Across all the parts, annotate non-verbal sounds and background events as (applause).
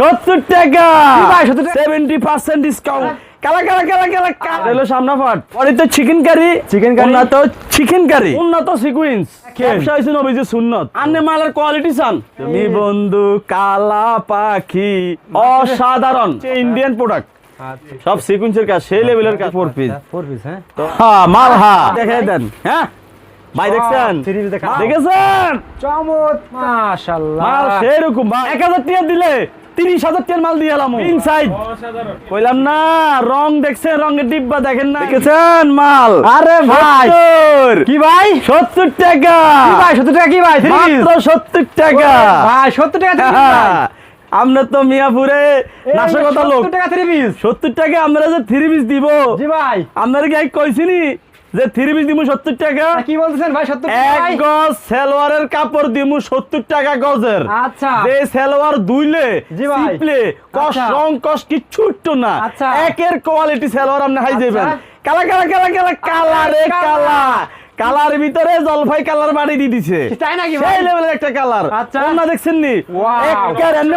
সত্তর টাকা। ভাই, 70 টাকা? সেভেন্টি পার্সেন্ট ডিসকাউন্ট কালা কালা কালা কালা কালা। হলো সামনা ফাট। পরে তো চিকেন কারি Chicken curry? উন্নত চিকেন কারি উন্নত সিকুয়েন্স ব্যবসা হয়েছে নবীজি সুন্নত। আন্নে মালের কোয়ালিটি চান। তুমি বন্ধু কালা পাখি অসাধারণ। ইন্ডিয়ান প্রোডাক্ট সব সিকুয়েন্সের কাজ সেই লেভেলের কাজ। ফোর পিস ফোর পিস হ্যাঁ? হ্যাঁ মাল হ্যাঁ দেখে দেন হ্যাঁ? ভাই দেখছেন? দেখেছেন? চমৎ মাশাআল্লাহ মাল সেরকম ভাই। এক হাজার টাকা দিলে তিরিশ হাজার টাকার মাল দিয়ে এলাম ইনসাইড কইলাম না রং দেখছেন রঙের ডিব্বা দেখেন না দেখেছেন মাল? আরে ভাই কি ভাই? সত্তর টাকা। কি ভাই 70 টাকা কি ভাই? থ্রি পিস মাত্র সত্তর টাকা। ভাই 70 টাকা আমরা তো মিয়াপুরে নাশকতা লোক। 70 টাকা থ্রি পিস সত্তর টাকা আমরা যে থ্রি পিস দিব। জি ভাই। আপনারা কি কইছিনি যে থ্রি পিস দিব সত্তর টাকা কি বলছেন ভাই সত্তর এক গজ সেলোয়ারের কাপড় দিমু সত্তর টাকা গজের আচ্ছা যে সেলোয়ার দুইলে। সিপলে কস আচ্ছা। রং কস কিচ্ছু উঠতো না আচ্ছা। একের কোয়ালিটি সেলোয়ার আপনি হাই আচ্ছা। যাবেন কালা কালা কালা কালা কালা রে কালা কালার ভিতরে জলফাই কালার বাড়ি দিয়ে দিছে। তাই নাকি? সেই লেভেলের একটা কালার। আচ্ছা। না দেখছেন নি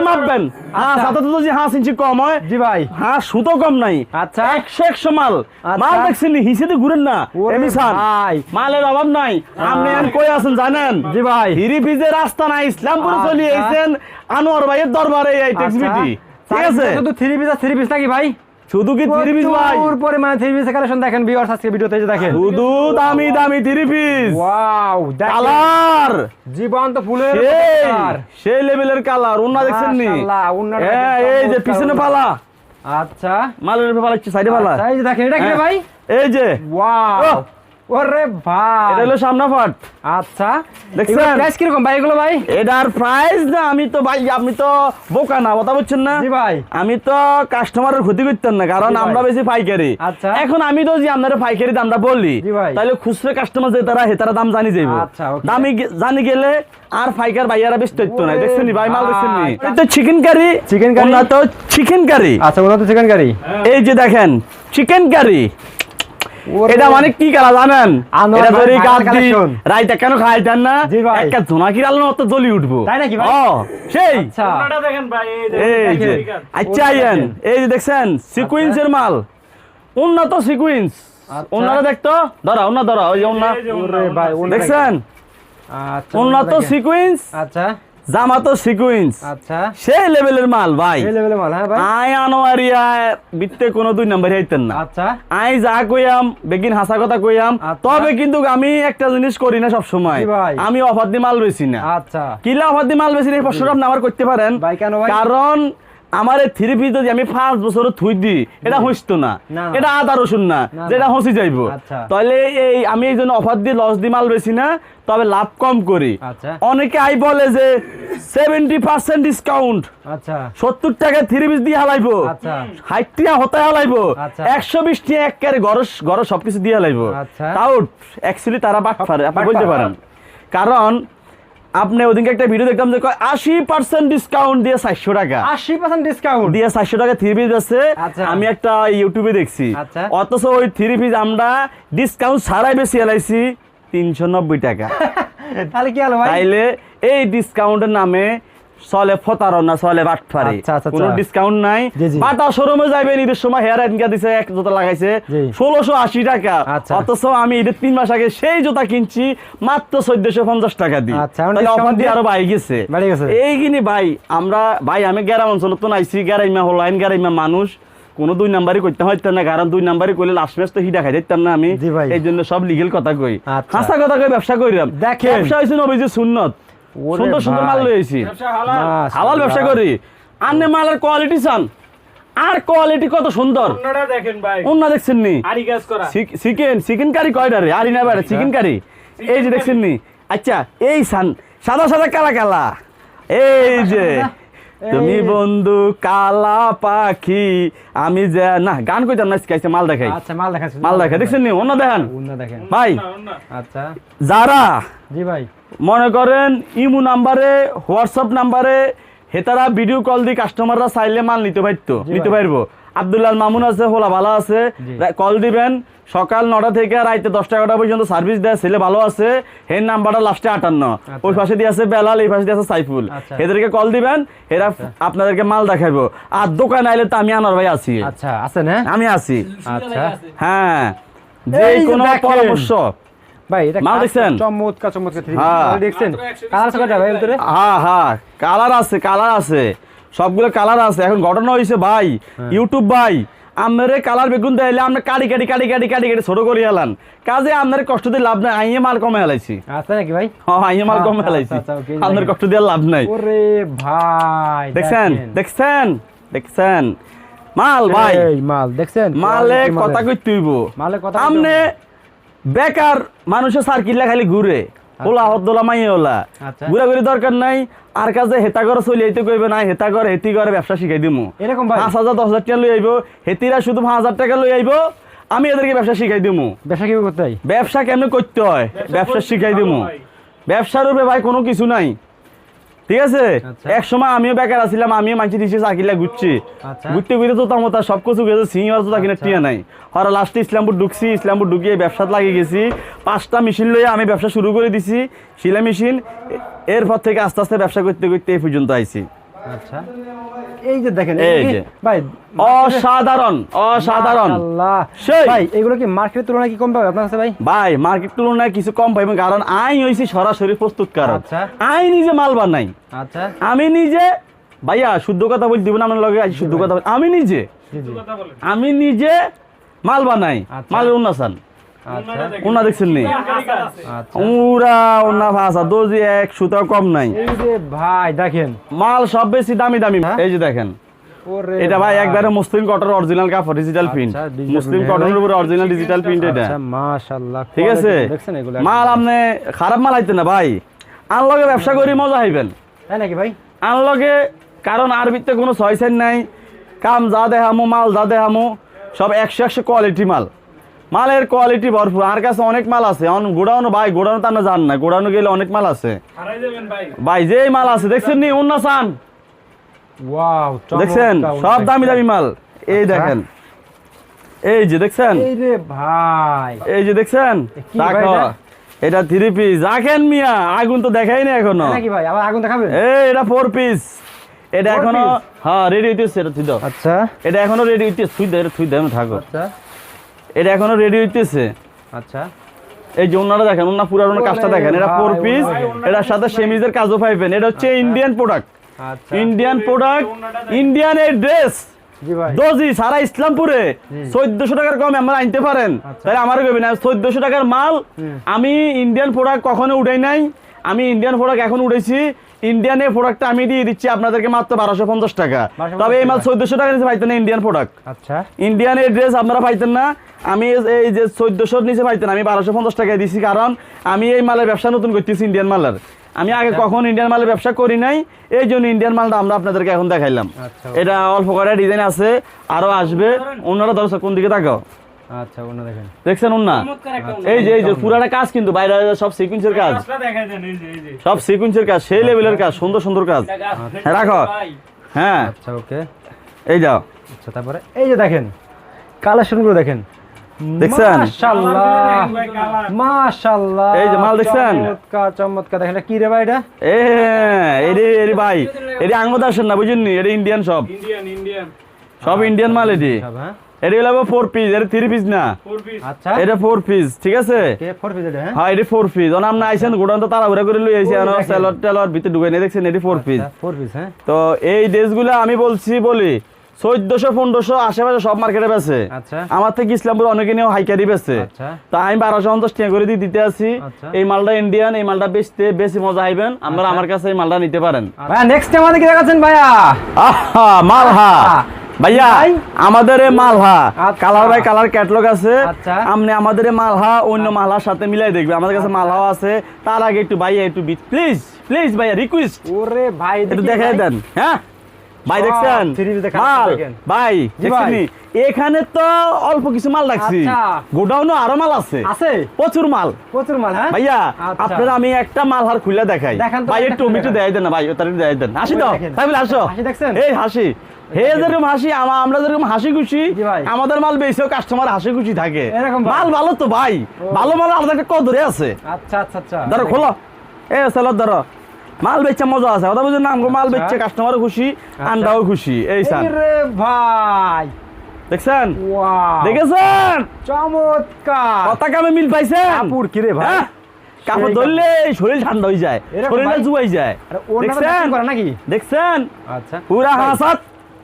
মাপবেন। হ্যাঁ আচ্ছা। সাথে তো যদি হাঁস ইঞ্চি কম হয় জি ভাই। হ্যাঁ সুতো কম নাই। আচ্ছা। একশো একশো মাল। আচ্ছা। মাল দেখছেন নি হিসেবে ঘুরেন না। এমনি। মালের অভাব নাই। আপনি এখন কই আছেন জানেন? জি ভাই। হিরি পিজে রাস্তা নাই ইসলামপুরে আচ্ছা। চলে এসেছেন আনোয়ার ভাইয়ের দরবারে এই টেক্সবিটি ঠিক আছে? শুধু থ্রি পিস আর থ্রি পিস নাকি ভাই? শুধু কি থ্রি পিস ভাই? প্রচুর পরিমাণে থ্রি পিস কালেকশন দেখেন ভিউয়ার্স আজকে ভিডিওতে যে দেখেন। শুধু দামি দামি থ্রি পিস ওয়াও কালার জীবন্ত ফুলের কালার। সেই লেভেলের কালার ওন্না দেখছেন নি? হ্যাঁ এই যে পিছনে পালা। আচ্ছা। মালের পালা সাইডে পালা। আচ্ছা, এই যে দেখেন এটা কি হ্যাঁ। ভাই? এই যে। ওয়াও। ওরে ভাই। এটা হলো সামনা আচ্ছা। দেখছেন? প্রাইস কীরকম ভাই এগুলো ভাই? এটার প্রাইস না আমি তো ভাই আমি তো বোকা না কথা না? জি ভাই। আমি তো কাস্টমারের ক্ষতি করতেন না কারণ আমরা বেশি পাইকারি। আচ্ছা। এখন আমি তো যে আপনারা পাইকারি দামটা বললি জি ভাই। তাহলে খুচরো কাস্টমার যে তারা হেতারা দাম জানি যাইব। আচ্ছা. দামি জানি গেলে আর পাইকার ভাইয়ারা বেশ তৈত্য নাই দেখছেন ভাই মাল দেখছেন তো চিকেন কারি Chicken curry? না তো চিকেন কারি আচ্ছা তো চিকেন কারি এই যে দেখেন চিকেন কারি এটা মানে কি কালা জানেন? এটা দি রাইতা কেন খাইতেন না। একটা জোনাকির আলো মতো জ্বলি উঠবো। তাই নাকি ভাই? ও সেই। আচ্ছা। দেখেন ভাই এই যে এই যে। দেখেন। আচ্ছা আইয়েন। এই যে দেখছেন সিকুয়েন্সের মাল। উন্নত সিকুয়েন্স। আচ্ছা। ওনারা দেখতো? ধরা ওনা ধরা ওই যে ওনা দেখছেন? আচ্ছা উন্নত দেখেন। সিকুয়েন্স। আচ্ছা জামাতো সিকুইন্স। আচ্ছা। সেই লেভেলের মাল ভাই। সেই লেভেলের মাল হ্যাঁ ভাই। আই আনোয়ারিয়া বিত্তে কোনো দুই নাম্বার হইতেন না। আচ্ছা। আই যা কইয়াম বেগিন হাসা কথা কইয়াম আচ্ছা। তবে কিন্তু আমি একটা জিনিস করি না সব সময় ভাই? আমি অফার দি মাল বেচি না। আচ্ছা। কিলা অফার দি মাল বেচি না এই প্রশ্নটা আপনি আমার করতে পারেন। ভাই কেন ভাই? কারণ আমার এই থ্রি পিস যদি আমি পাঁচ বছর থুই দিই এটা হইতো না। এটা আদা রসুন না যেটা। হসি যাইবো আচ্ছা। তাহলে এই আমি এই জন্য অফার দিয়ে লস দিয়ে মাল বেশি না তবে লাভ কম করি আচ্ছা অনেকে আই বলে যে সেভেন্টি পার্সেন্ট ডিসকাউন্ট আচ্ছা সত্তর টাকা থ্রি পিস দিয়ে হালাইবো আচ্ছা ষাট টাকা হতে হালাইবো আচ্ছা। একশো বিশ টাকা একেবারে গরস গরস সবকিছু দিয়ে হালাইবো আচ্ছা। তাও অ্যাকচুয়ালি তারা বাট পারে আপনি বলতে পারে। পারেন কারণ আপনি ওদিনকে একটা ভিডিও দেখলাম যে আশি পার্সেন্ট ডিসকাউন্ট দিয়ে চারশো টাকা। আশি পার্সেন্ট ডিসকাউন্ট দিয়ে চারশো টাকা থ্রি পিস আছে। আচ্ছা। আমি একটা ইউটিউবে দেখছি। আচ্ছা। অথচ ওই থ্রি পিস আমরা ডিসকাউন্ট ছাড়াই বেশি এলাইছি তিনশো নব্বই টাকা। (laughs) তাহলে কি হলো ভাই? তাইলে এই ডিসকাউন্টের নামে চলে ফতারনা চলে বাটফারি আচ্ছা, আচ্ছা, কোনো আচ্ছা। ডিসকাউন্ট নাই। জি। বাটা শোরুমে ঈদের সময় হেয়ার এনকা দিছে এক জোতা লাগাইছে। ষোলোশো আশি টাকা। আচ্ছা। অথচ আমি ঈদের তিন মাস আগে সেই জুতা কিনছি মাত্র চোদ্দশো পঞ্চাশ টাকা দিই আচ্ছা, তাহলে অফার দিয়ে আরও বাড়ি গেছে। এই কিনি ভাই আমরা ভাই আমি গ্রাম অঞ্চল তো নাইছি গ্যারাইমা হল আইন গ্যারাইমা মানুষ। কোনো দুই নাম্বারই করতে হইতো না কারণ দুই নাম্বারই করলে লাস্ট ম্যাচ তো হিডা খাই দিতাম না আমি। এই জন্য সব লিগেল কথা কই। আচ্ছা। হাসা কথা কই ব্যবসা দেখেন। ব্যবসা হয়েছে নবীজি সুন্নত। সুন্দর সুন্দর মাল লইছি। ব্যবসা হালাল। ব্যবসা করি। আন্নে মালের কোয়ালিটি চান। আর কোয়ালিটি কত সুন্দর। দেখেন ভাই। অন্য দেখছেন নি? আরি কাজ করা। চিকেন চিকেন কারি কয়টা রে? আরি না বেড়ে চিকেন কারি এই যে দেখছেন নি? আচ্ছা এই সান সাদা সাদা কালা কালা। এই যে তুমি বন্ধু কালা পাখি আমি যে না গান কইতাম না শিখাইছে মাল দেখাই। আচ্ছা মাল দেখাচ্ছি মাল দেখা দেখছেন নি? অন্য দেখান। অন্য দেখেন। ভাই আচ্ছা যারা জি ভাই। মনে করেন ইমু নাম্বারে হোয়াটসঅ্যাপ নাম্বারে হেতারা ভিডিও কল দিয়ে কাস্টমাররা চাইলে মাল নিতে পারতো নিতে পারব। আব্দুল্লাহ মামুন আছে হোলা ভালো আছে কল দিবেন। সকাল নটা থেকে রাইতে দশটা এগারোটা পর্যন্ত সার্ভিস দেয় ছেলে ভালো আছে হের নাম্বারটা লাস্টে আটান্ন। ওই পাশে দিয়ে আছে বেলাল এই পাশে দিয়ে আছে সাইফুল। আচ্ছা। এদেরকে কল দিবেন এরা আপনাদেরকে মাল দেখাবো আর দোকান আইলে তো আমি আনার ভাই আছি। আচ্ছা আছেন হ্যাঁ? আমি আছি। আচ্ছা। হ্যাঁ। যে কোনো পরামর্শ। ভাই এটা মাল দেখছেন? চমৎকার চমৎকার থ্রি হ্যাঁ। দেখছেন? কালার আছে ভাই ভিতরে? হ্যাঁ হ্যাঁ। কালার আছে কালার আছে। সবগুলো কালার আছে। এখন ঘটনা হয়েছে ভাই হ্যাঁ। ইউটিউব ভাই আপনারে কালার বেগুন দিলে আপনি কাটি কাটি কাটি কাটি কাটি কাটি ছোট করে হেলান কাজে আপনার কষ্ট দিয়ে লাভ নাই আইয়ে মাল কমে হেলাইছি আছে নাকি ভাই? হ্যাঁ আইয়ে মাল কমে আচ্ছা, হেলাইছি আচ্ছা, আপনার কষ্ট দিয়ে লাভ নাই। ওরে ভাই দেখছেন? দেখছেন? দেখছেন? মাল ভাই। মাল দেখছেন? মালে কথা মালের। কই তুইব মালে কথা আমনে বেকার মানুষের সার্কিল্লা খালি ঘুরে। ওলা হদ্দোলা মাই ওলা। ঘুরা ঘুরে ঘুরে দরকার নাই আর কাজে হেতা করে চলে আইতে কইবে না হেতা করে হেতি করে ব্যবসা শিখাই দিমু। এরকম ভাই? পাঁচ হাজার দশ হাজার টাকা লই আইব হেতিরা শুধু পাঁচ হাজার টাকা লই আইব আমি এদেরকে ব্যবসা শিখাই দিমু। ব্যবসা কীভাবে করতে হয়? ব্যবসা কেমনে করতে হয়? ব্যবসা শিখাই দিমু। ব্যবসার উপরে ভাই কোনো কিছু নাই। ঠিক আছে? আচ্ছা। এক সময় আমিও বেকার আছিলাম আমিও মানছি দিছি চাকিলা ঘুরছি। আচ্ছা। ঘুরতে ঘুরতে তো তামতা সব কিছু গেছে সিনিয়র তো তাকিনা টিয়া নাই। হর লাস্টে ইসলামপুর ঢুকছি ইসলামপুর ঢুকিয়ে ব্যবসাত লাগে গেছি। পাঁচটা মেশিন লইয়ে আমি ব্যবসা শুরু করে দিছি সিলাই মেশিন এরপর থেকে আস্তে আস্তে ব্যবসা করতে করতে এই পর্যন্ত আইছি। আচ্ছা। এই যে দেখেন এই যে। ভাই অসাধারণ অসাধারণ। ভাই এগুলো কি মার্কেটের তুলনায় কি কম পাবে আপনার কাছে ভাই? ভাই মার্কেট তুলনায় কিছু কম পাইবেন কারণ আই হইছি সরাসরি প্রস্তুত কারণ আচ্ছা। আই নিজে মাল বানাই আচ্ছা। আমি নিজে ভাইয়া শুদ্ধ কথা বলতে দিব না আমার লগে শুদ্ধ কথা বল- আমি নিজে আমি নিজে মাল বানাই আচ্ছা। মালের উন্নাসান আচ্ছা। উন্না দেখছেন নি? আচ্ছা। উরা ভাষা এক সুতা কম নাই। ভাই দেখেন। মাল সব বেশি দামি দামি। হ্যাঁ? এই যে দেখেন। এটা ভাই একবারে মুসলিম কটন অরিজিনাল কাপড় ডিজিটাল প্রিন্ট আচ্ছা, digital মুসলিম print, কটনের উপরে অরিজিনাল ডিজিটাল প্রিন্ট এটা। আচ্ছা মাশাআল্লাহ ঠিক আছে? মাল আপনি খারাপ মাল আইতে না ভাই। আনলগে ব্যবসা করি মজা হইবেন তাই নাকি ভাই? আনলগে কারণ আরবিতে কোনো ছয় নাই। কাম যা দেখামো মাল যা দেখামো সব একশো একশো কোয়ালিটি মাল। মালের কোয়ালিটি ভরপুর। আর কাছে অনেক মাল আছে। অন গোডাউন ভাই গোডাউন তো আমরা জান না। গোডাউনে গেলে অনেক মাল আছে। ভাই। ভাই যেই মাল আছে দেখছেন নি? অন্য চান দেখছেন? সব দামি দামি মাল। এই আচ্ছা। দেখেন। এই যে দেখছেন? এই রে ভাই। এই যে দেখছেন? এটা? এটা থ্রি পিস রাখেন মিয়া আগুন তো দেখাই না এখনও। তাই নাকি ভাই? আবার আগুন দেখাবেন এই এটা ফোর পিস এটা এখনও হ্যাঁ রেডি হইতেছে এটা থুই দাও। আচ্ছা। এটা এখনও রেডি হইতেছে থুই দে থুই দে থাকো। আচ্ছা। এটা এখনও রেডি হইতেছে। আচ্ছা। এই যে ওনারা দেখেন ওনার পুরা ওনার কাজটা দেখেন এটা ফোর পিস এটার সাথে সেমিজের কাজও পাইবেন। এটা হচ্ছে ইন্ডিয়ান প্রোডাক্ট আচ্ছা। ইন্ডিয়ান প্রোডাক্ট ইন্ডিয়ান এই ড্রেস জি দোজি সারা ইসলামপুরে। চোদ্দশো টাকার কম আমরা আনতে পারেন। তাহলে আমার কবি না চোদ্দশো টাকার মাল আমি ইন্ডিয়ান প্রোডাক্ট কখনো উঠাই নাই। আমি ইন্ডিয়ান প্রোডাক্ট এখন উঠেছি ইন্ডিয়ানের প্রোডাক্টটা আমি দিয়ে দিচ্ছি আপনাদেরকে মাত্র বারোশো পঞ্চাশ টাকা। তবে এই মাল টাকা। চোদ্দশো টাকা নিচে পাইতেন না ইন্ডিয়ান প্রোডাক্ট আচ্ছা। ইন্ডিয়ান এই ড্রেস আপনারা পাইতেন না। আমি এই- এই যে চোদ্দশোর নিচে পাইতেন আমি বারোশো পঞ্চাশ টাকায় দিছি কারণ আমি এই মালের ব্যবসা নতুন করতেছি ইন্ডিয়ান মালের। আমি আগে আচ্ছা। কখন ইন্ডিয়ান মালের ব্যবসা করি নাই এই জন্য ইন্ডিয়ান মালটা আমরা আপনাদেরকে এখন দেখাইলাম। আচ্ছা। এটা অল্প করে ডিজাইন আছে আরও আসবে। অন্যরা দর্শক কোন দিকে তাকাও। আচ্ছা দেখেন। দেখছেন অন্যা এই যে এই যে পুরাটা কাজ কিন্তু বাইরে সব সিকুয়েন্সের কাজ। কাজটা দেখাই দেন এই যে এই যে। সব সিকুয়েন্সের কাজ সেই লেভেলের কাজ সুন্দর সুন্দর কাজ। হ্যাঁ, রাখো। হ্যাঁ। আচ্ছা ওকে। এই যাও। আচ্ছা তারপরে এই যে দেখেন দেখছেন? মাশাআল্লাহ। এই যে মাল দেখছেন? চমৎকার চমৎকার। দেখেন কি রে ভাই এটা? এ এরে এরে ভাই না বুঝেননি? এটা ইন্ডিয়ান সব। ইন্ডিয়ান ইন্ডিয়ান সব ইন্ডিয়ান মাল এটি। হ্যাঁ। এটি হলো ফোর পিস এটা থ্রি পিস না? আচ্ছা। এটা ফোর পিস ঠিক আছে? কে এটা হ্যাঁ? হ্যাঁ এটি ফোর পিস অন আমরা আইসেন গোডাউন তো তাড়াহুড়া করে লই আইছি ওই আর দেখেন। ভিতরে ঢুকে নিয়ে দেখছেন এটি ফোর পিস ফোর পিস হ্যাঁ? তো এই ড্রেসগুলো আমি বলছি বলি চোদ্দশো পনেরোশো আশেপাশে সব মার্কেটে বেছে আচ্ছা। আমার থেকে ইসলামপুর অনেকে নিয়েও হাইকারি বেছে আচ্ছা। তা আমি বারোশো পঞ্চাশ টাকা করে দিয়ে দিতে আছি। আচ্ছা। এই মালটা ইন্ডিয়ান এই মালটা বেচতে বেশি মজা আইবেন। আমরা আমার কাছে এই মালটা নিতে পারেন। ভাইয়া নেক্সট টাইম আমাদের কি দেখাচ্ছেন ভাইয়া। আহা মালহা ভাইয়া আমাদের মালহা। আচ্ছা। কালার বাই কালার ক্যাটলগ আছে। আচ্ছা। আপনি আমাদের মালহা অন্য মালহার সাথে মিলাই দেখবে। আমাদের কাছে মালহা আছে। তার আগে একটু ভাইয়া একটু প্লিজ প্লিজ ভাইয়া রিকোয়েস্ট ওরে ভাই একটু দেখাই দেন হ্যাঁ? ভাই দেখছেন? মাল। ভাই এখানে তো অল্প কিছু মাল রাখছি। আচ্ছা। গোডাউনে আরও মাল আছে। আছে? প্রচুর মাল। প্রচুর মাল হ্যাঁ? ভাইয়া আচ্ছা। আপনারা আমি একটা মাল হার খুলে দেখাই। ভাই টমেটো দেয় দেন ভাই তার দেয় দেন। হাসি দাও তাই বলে আসো হাসি এই হাসি। হে যেরকম হাসি আমরা যেরকম হাসি খুশি আমাদের মাল বেশিও কাস্টমার হাসি খুশি থাকে। মাল ভালো তো ভাই। ভালো মাল আলাদা একটা কদরে আছে। আচ্ছা আচ্ছা আচ্ছা। ধরো খোলো। এ সেলর ধরো। মাল বেচছে মজা আছে কথা বুঝুন নাম মাল আচ্ছা। বেচছে কাস্টমারও খুশি আন্ডাও খুশি। এই ভাই। দেখছেন? দেখেছেন? চমৎকার। কথা কামে মিল পাইছেন? কাপড় কিরে ভাই? হ্যাঁ? কাপড় ধরলে শরীর ঠান্ডা হয়ে যায় শরীর শরীরে ভাই? জুয়াই যায়। দেখছেন? নাকি? দেখছেন? আচ্ছা। পুরা হাসাত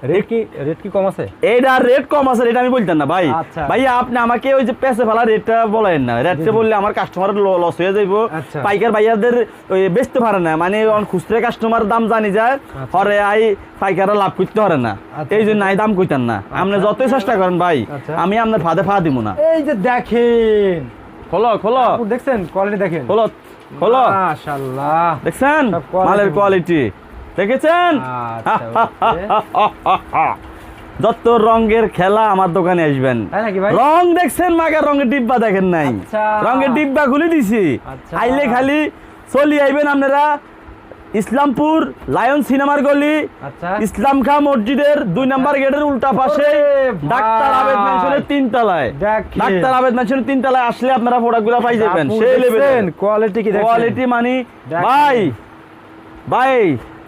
রেট কি রেট কি কম আছে? এইটা রেট কম আছে এটা আমি বলতেন না ভাই। আচ্ছা। ভাই আপনি আমাকে ওই যে পেছে ফেলা রেটটা বলেন না। রেটটা বললে আমার কাস্টমার লস হয়ে যাইব। আচ্ছা। পাইকার ভাইয়াদের ওই বেচতে পারে না। মানে খুচরা কাস্টমার দাম জানি যায় আচ্ছা। হরে আই পাইকাররা লাভ করতে পারে না। আচ্ছা। এই জন্য আই দাম কইতেন না। আপনি যতই চেষ্টা করেন ভাই আচ্ছা। আমি আপনার ফাঁদে ফা দিব না। এই যে দেখেন। খোলো খোলো। দেখছেন? কোয়ালিটি দেখেন। খোলো খোলো। মাশাআল্লাহ। দেখছেন? মালের। কোয়ালিটি দেখেছেন? আচ্ছা, (laughs) যত রঙের খেলা আমার দোকানে আসবেন। রং দেখছেন মাগের রঙের ডিব্বা দেখেন নাই। আচ্ছা। রঙের ডিব্বা খুলে দিছি। আচ্ছা। আইলে খালি চলি আইবেন আপনারা। ইসলামপুর লায়ন সিনেমার গলি। ইসলাম খা মসজিদের দুই নাম্বার গেটের উল্টা পাশে ডাক্তার। আবেদ ম্যানশনের তিন তলায় ডাক্তার আবেদ ম্যানশনের তিন তলায় আসলে আপনারা প্রোডাক্টগুলো পাই যাবেন। সেই লেভেলের কোয়ালিটি কি কোয়ালিটি মানে। ভাই ভাই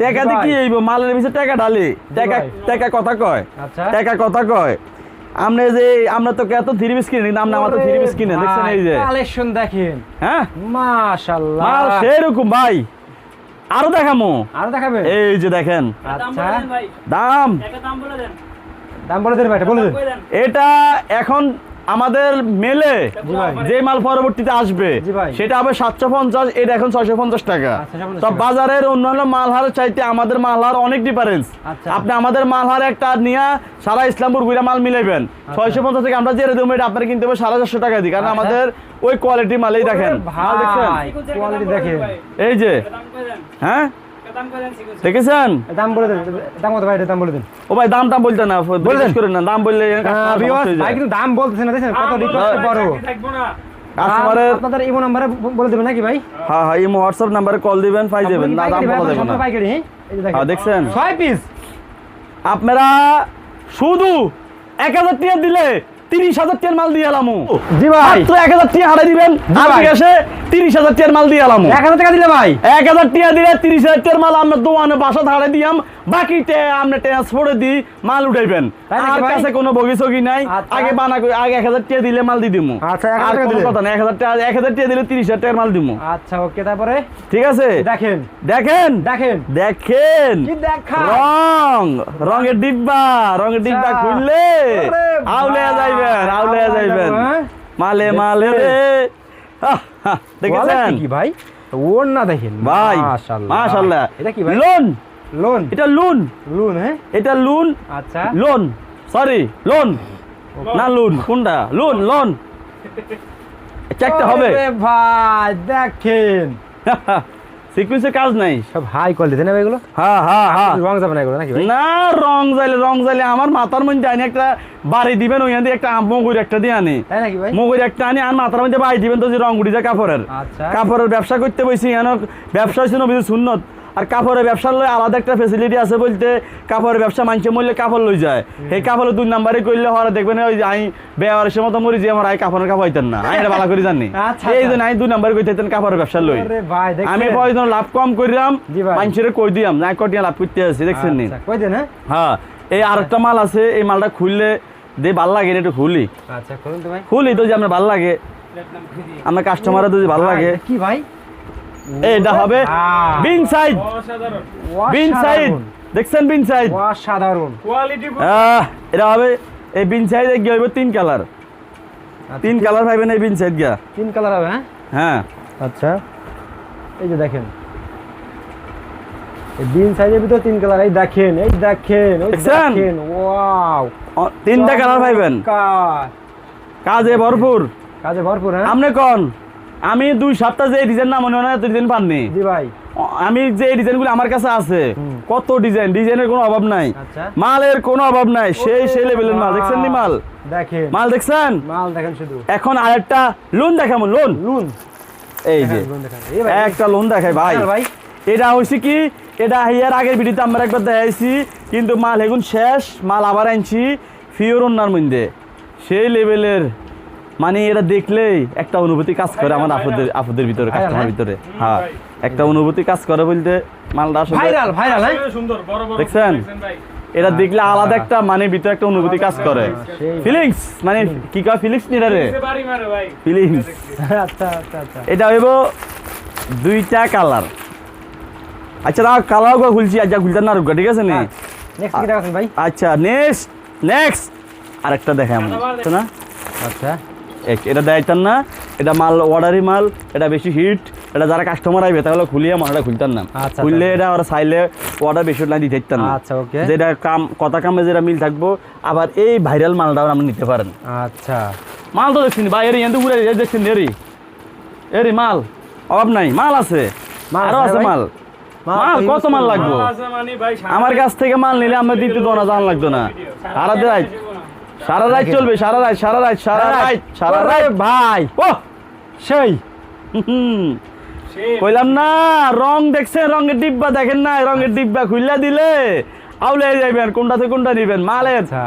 টাকা দিয়ে কি হইব মালের পিছে টাকা ঢালি। টাকা। টাকা কথা কয়। আচ্ছা। টাকা কথা কয়। আমরা যে আমরা তো এত থ্রি পিস কিনে কিন্তু আমরা আমাদের থ্রি পিস কিনে দেখছেন এই যে। কালেকশন দেখেন। হ্যাঁ? মাশাআল্লাহ। মাল সেরকম ভাই। আরও দেখামো। আরও দেখাবেন এই যে দেখেন। আচ্ছা। দাম একটা দাম বলে দেন। দাম বলে দেন ভাই বলে দেন। এটা এখন আমাদের মেলে যে মাল পরবর্তীতে আসবে সেটা হবে সাতশো পঞ্চাশ এটা এখন ছয়শো পঞ্চাশ টাকা। আচ্ছা, 650 তো। বাজারের অন্যান্য মালহার চাইতে আমাদের মালহার অনেক ডিফারেন্স আচ্ছা। আপনি আমাদের মালহার একটা নিয়ে সারা ইসলামপুর ঘুরে মাল মিলাইবেন। ছয়শো পঞ্চাশ থেকে আমরা যে দেবো এটা আপনার কিনতে হবে সাড়ে চারশো টাকা দিই কারণ আচ্ছা। আমাদের ওই কোয়ালিটি মালেই দেখেন। এই যে হ্যাঁ? দাম দেখেছেন? দাম বলে দেন দাম কত ভাই দাম বলে দেন? ও ভাই দাম টাম বলতে না করেন না দাম বললে হয়ে ভাই কিন্তু দাম বলতেছেন না দেখেন কত রিকোয়েস্ট বড়। কাস্টমারের আপনাদের ইমো নাম্বারে বলে দেবেন নাকি ভাই? হ্যাঁ হ্যাঁ এই হোয়াটসঅ্যাপ নাম্বারে কল দিবেন পাই যাবেন। না দাম পাইকারি বলা যাবে না। পাইকারি হ্যাঁ? দেখছেন? ছয় পিস আপনারা শুধু এক হাজার টিয়া দিলে তিরিশ হাজার টিয়ার মাল দিয়ে এলাম জি ভাই। তো এক হাজার টিয়া হারাই দিবেন। এসে তিরিশ হাজার টিয়ার মাল দিয়ে এলাম এক হাজার টাকা দিলে ভাই? এক হাজার টিয়া দিলে তিরিশ হাজার টিয়ার মাল আমরা দোকানে বাসা ধারে দিয়াম। বাকি আমরা ট্রান্সপোর্টে দিই মাল উঠাইবেন। আর কাছে কোনো বগি সগি নাই। আচ্ছা। আগে বানা আগে এক হাজার টিয়া দিলে মাল দিয়ে দিমু। আচ্ছা, এক হাজার আর টাকা কোনো কথা না এক হাজার টাকা এক হাজার টিয়া দিলে তিরিশ হাজার টাকার মাল দিমু। আচ্ছা ওকে তারপরে? ঠিক আছে? দেখেন। দেখেন? দেখেন। দেখেন। রং। রঙের ডিব্বা। রঙের ডিব্বা আচ্ছা। খুললে আউলে যাইবেন আউলে আউলে যাইবেন। হ্যাঁ? মালে মালে রে। দেখেছেন? কি ভাই? ওর না দেখেন। ভাই মাশাআল্লাহ। মাশাআল্লাহ। এটা কি ভাই? লোন। লোন এটা লোন লোন হ্যাঁ এটা লোন আচ্ছা। লোন সরি লোন না লোন কোনটা? লোন লোন চেকটা হবে। ভাই দেখেন। (laughs) সিকুয়েন্সের কাজ নাই। সব হাই কোয়ালিটি না এগুলো? হ্যাঁ হ্যাঁ হ্যাঁ। রং যাবে না এগুলো নাকি না রং যাইলে রং যাইলে আমার মাথার মধ্যে আনি একটা বাড়ি দিবেন ওইখান দিয়ে একটা মগুর একটা দিয়ে আনি। তাই নাকি ভাই? মগুর একটা আনি আর মাথার মধ্যে বাড়ি দিবেন তো যে রং উঠি যায় কাপড়ের। আচ্ছা। কাপড়ের ব্যবসা করতে বসি এখানে ব্যবসা নবীর সুন্নত। আর কাপড়ের ব্যবসার লয় আলাদা একটা ফেসিলিটি আছে বলতে কাপড়ের ব্যবসা মানছে মূল্যে কাপড় লই যায়। এই কাপড় দুই নাম্বারে করলে হওয়ার দেখবেন ওই যে আমি বেয়ারের মতো মরি যে আমার আই কাপড়ের কাপড় হইতেন না। আমি ভালো করে জানি এই। জন্য আমি দুই নাম্বারে কইতেন কাপড়ের ব্যবসা লই। আমি প্রয়োজন লাভ কম করিলাম। মানুষের কই দিলাম না কটিয়া লাভ করতে আছি দেখছেন নি? আচ্ছা, কই দেন হ্যাঁ? হ্যাঁ এই আরেকটা মাল আছে এই মালটা খুললে দে ভালো লাগে একটু খুলি। আচ্ছা করুন তো ভাই। খুলি তো যে আপনার ভালো লাগে। আমার কাস্টমারের যদি ভালো লাগে। কি ভাই? এটা হবে বিন সাইড বিন সাইড দেখছেন বিন সাইড কোয়ালিটি এটা হবে এই বিন সাইড গিয়ে হইব? তিন কালার। আচ্ছা, তিন কালার পাইবেন এই বিন সাইড গিয়া। তিন কালার হবে হ্যাঁ? হ্যাঁ। আচ্ছা এই যে দেখেন। বিন সাইজের ভিতর তিন কালার। এই দেখেন এই দেখেন ওই দেখেন ওয়াও। তিনটা কালার পাইবেন। কাজে ভরপুর। কাজে ভরপুর হ্যাঁ? আপনি কোন? আমি দুই সপ্তাহ যে ডিজাইন না মনে হয় না ডিজাইন পাননি। জি ভাই। আমি যে ডিজাইনগুলো আমার কাছে আছে কত ডিজাইন ডিজাইনের কোনো অভাব নাই। আচ্ছা। মালের কোনো অভাব নাই সেই সেই লেভেলের মাল। দেখছেন নি মাল? দেখেন। মাল দেখছেন? মাল দেখেন শুধু। এখন আরেকটা লোন দেখাবো লোন লুন এই যে। একটা লোন দেখাই ভাই। ভাই? এটা হইছে কি? এটা হিয়ার আগের ভিডিওতে আমরা একবার দেখাইছি কিন্তু মাল এখন শেষ মাল আবার আনছি ফিওর অন্যার মধ্যে। সেই লেভেলের মানে এটা দেখলেই একটা অনুভূতি কাজ করে আমার আপুদের আপুদের ভিতরে কাস্টমার ভিতরে। হ্যাঁ একটা অনুভূতি কাজ করে বলতে মালটা আসলে ভাইরাল ভাইরাল হ্যাঁ? সুন্দর বড় বড় দেখছেন? ভাই। এটা দেখলে আলাদা একটা মানে ভিতরে একটা অনুভূতি কাজ করে। ফিলিংস মানে কি কয় ফিলিংস নিয়ে রে বাড়ি মারে ভাই। ফিলিংস আচ্ছা আচ্ছা আচ্ছা। এটা হইব দুইটা কালার আচ্ছা না কালার গো খুলছি আচ্ছা খুলতে না ঠিক আছে নি? নেক্সট কি দেখাচ্ছেন ভাই? আচ্ছা নেক্সট নেক্সট আরেকটা দেখে আমরা তো না আচ্ছা। এক- এটা দেখাইতাম না এটা মাল অর্ডারি মাল এটা বেশি হিট এটা যারা কাস্টমার আইবে তাহলে খুলিয়ে মালটা খুলতাম না। আচ্ছা, খুললে আচ্ছা। এটা ওরা চাইলে অর্ডার বেশি না দিতে না। আচ্ছা ওকে। যেটা কাম কথা কামে যেটা মিল থাকব আবার এই ভাইরাল মালটাও আপনি নিতে পারেন। আচ্ছা। মাল তো দেখছেন ভাই এর এত ঘুরে দেখছেন এরি। এরি মাল অভাব নাই মাল আছে। মাল আরও আছে মাল। মাল কত মাল। লাগবো? আমার কাছ থেকে মাল নিলে আমরা দিতে তো না জানা লাগতো না। রাত সারা রাত চলবে সারা রাত সারা রাত সারা রাত। সারা রাত। ভাই। ও সেই। কইলাম না রং দেখছেন রঙের ডিব্বা দেখেন না রঙের ডিব্বা খুললা দিলে আউলে যাইবেন কোনটা থেকে কোনটা নিবেন মালের আচ্ছা।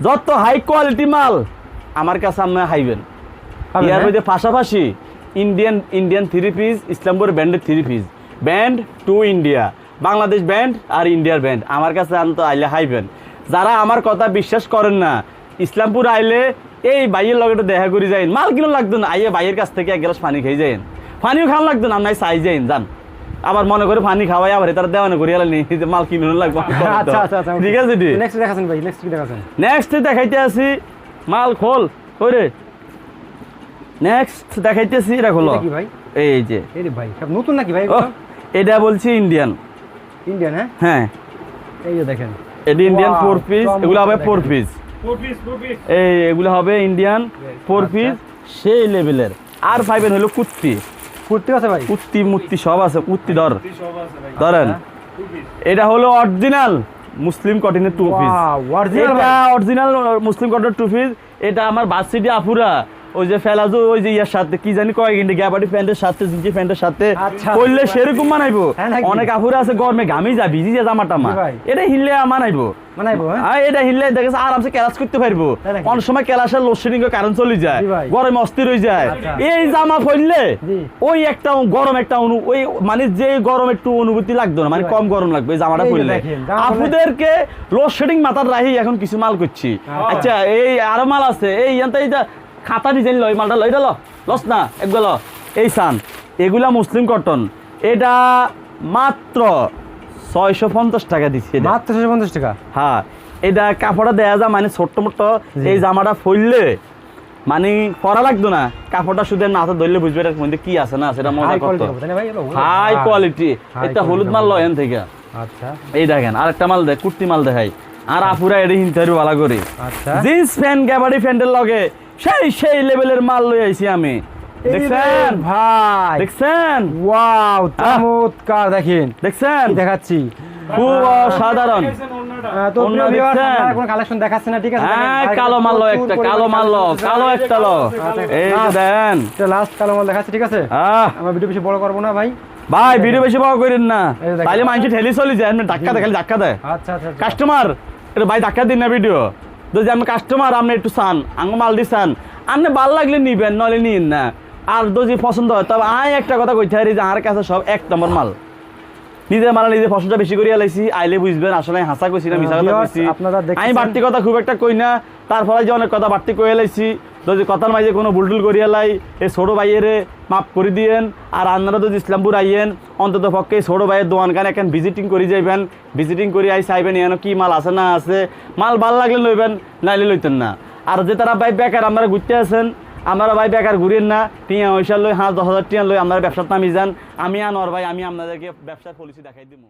যত হাই কোয়ালিটি মাল আমার কাছে আপনি হাইবেন। ইয়ার? মধ্যে পাশাপাশি Indian Indian three piece Islampur ব্যান্ডের three piece brand to India Bangladesh brand আর ইন্ডিয়ার ব্যান্ড আমার কাছে আনতো আইলে হাইবেন। যারা আমার কথা বিশ্বাস করেন না ইসলামপুর আইলে এই বাইয়ের লগে একটু দেখা করে যাইন। মাল কিনো লাগতো না আইয়ে বাইয়ের কাছ থেকে এক গ্লাস পানি খেয়ে যাইন। পানিও খাওয়া লাগতো না নাই চাই যাইন যান। আবার মনে করে পানি খাওয়াই আবার তারা দেওয়ানো করি নি মাল কিনো লাগবে। আচ্ছা আচ্ছা আচ্ছা ঠিক আছে দি? নেক্সট দেখাচ্ছেন ভাই নেক্সট কি দেখাচ্ছেন। নেক্সট দেখাইতে আসি মাল খোল ওরে নেক্সট দেখাইতেছি এটা খোলো। এটা কি ভাই? এই যে। এই ভাই সব নতুন নাকি ভাই এটা বলছি ইন্ডিয়ান ইন্ডিয়ান হ্যাঁ? হ্যাঁ। এই যে দেখেন। এটা ইন্ডিয়ান ফোর পিস এগুলো পিস ফোর পিস এই এগুলো হবে ইন্ডিয়ান ফোর আচ্ছা। পিস সেই লেভেলের আর ফাইভের হলো কুত্তি। কুর্তি আছে ভাই? কুত্তি মুত্তি সব আছে কুত্তি ধর। ধরেন। এটা হলো অরিজিনাল মুসলিম কটনের টু পিস অরিজিনাল মুসলিম কটনের টু পিস এটা আমার বাসিটি আফুরা ওই যে ফেলাজো ওই যে ইয়ার সাথে কি জানি কয় কিন্তু গ্যাবাডি প্যান্টের সাথে প্যান্টের সাথে আচ্ছা। করলে সেরকম মানাইবো? হ্যাঁ অনেক আফুরা আছে গরমে ঘামি যা ভিজি যা জামা টামা। এটা হিললে মানাইবো? হ্যাঁ? এটা হিললে দেখেছে আরামসে ক্যালাস করতে পারব। অনেক সময় ক্যালাসের লোডশেডিং এর কারণ চলে যায়। গরমে অস্থির হয়ে যায়। আচ্ছা। এই জামা পরলে ওই একটা গরম একটা অনু ওই মানে যে গরম একটু অনুভূতি লাগতো না মানে কম গরম লাগবে এই জামাটা পরলে। আপুদেরকে লোডশেডিং মাথার রাহি এখন কিছু মাল করছি। আচ্ছা। এই আরও মাল আছে। এই ইয়ান্তা খাতা ডিজাইন লয় মালটা লয় এটা ল লস না একবার ল এই সান এগুলা মুসলিম কটন। এটা মাত্র ছয়শো পঞ্চাশ টাকা দিচ্ছি মাত্র ছশো পঞ্চাশ টাকা? হ্যাঁ এটা কাপড়টা দেয়া যায় মানে ছোট্ট মোট্ট এই জামাটা ফইললে মানে পরা লাগতো না। কাপড়টা শুধু নাতে ধরলে বুঝবে এটার মধ্যে কি আছে না সেটা মজা হাই করতো? হাই হ্যাঁ। কোয়ালিটি এটা হলুদ মাল হবে। লয়েন থেকে। আচ্ছা। এই দেখেন আরেকটা মাল দেখ কুর্তি মাল দেখাই। আর আপুরা এটা হিন্টারি ভালো করে। আচ্ছা। জিন্স প্যান্ট গ্যাবাডি প্যান্টের লগে সেই সেই লেভেলের মাল লই আইছি আমি। দেখছেন? ভাই। দেখছেন? ওয়াও চমৎকার দেখেন। দেখছেন? দেখাচ্ছি? খুব অসাধারণ। আছে? হ্যাঁ কালো মাল লো একটা কালো মাল লো কালো একটা লো এই দেন লাস্ট কালো মাল দেখাচ্ছি ঠিক আছে? আমরা ভিডিও বেশি বড় করব না ভাই। ভাই ভিডিও বেশি বড় করেন না। মানুষ ঠেলি চলে যায় এমনি ধাক্কা দেয় ধাক্কা দেয় আচ্ছা আচ্ছা আচ্ছা। কাস্টমার এটা ভাই ধাক্কা দিন না ভিডিও যদি আমি কাস্টমার আপনি একটু চান আঙ্গ মাল দি চান আপনি ভালো লাগলে নিবেন নলে নিন না। আর যদি পছন্দ হয় তবে আয় একটা কথা কইতে পারি যে আমার কাছে সব এক নম্বর মাল। নিজের মাল নিজে ফসলটা বেশি করিয়া লাইছি আইলে বুঝবেন আসলে হাসা কইছি না মিশা কথা কইছি। আমি বাড়তি কথা খুব একটা কই না তারপরে যে অনেক কথা বাড়তি কইয়া লাইছি। যদি কথার মাঝে কোনো ভুলটুল করিয়া লাই এই ছোট ভাইয়েরে মাফ করে দিয়েন। আর আপনারা যদি ইসলামপুর আইয়েন, অন্তত পক্ষে ছোট ভাইয়ের দোকান কানে এখন ভিজিটিং করে যাইবেন। ভিজিটিং করে আই চাইবেন এখানে কি মাল আছে না আছে। মাল ভালো লাগলে লইবেন, নাইলে লইতেন না। আর যে তারা ভাই বেকার আপনারা ঘুরতে আছেন আমরা ভাই বেকার ঘুরেন না। টিয়া পয়সা লই, হাঁস দশ হাজার টিয়া লই, আমরা ব্যবসার নামি যান। আমি আনোয়ার ভাই, আমি আপনাদেরকে ব্যবসার পলিসি দেখাই দিব।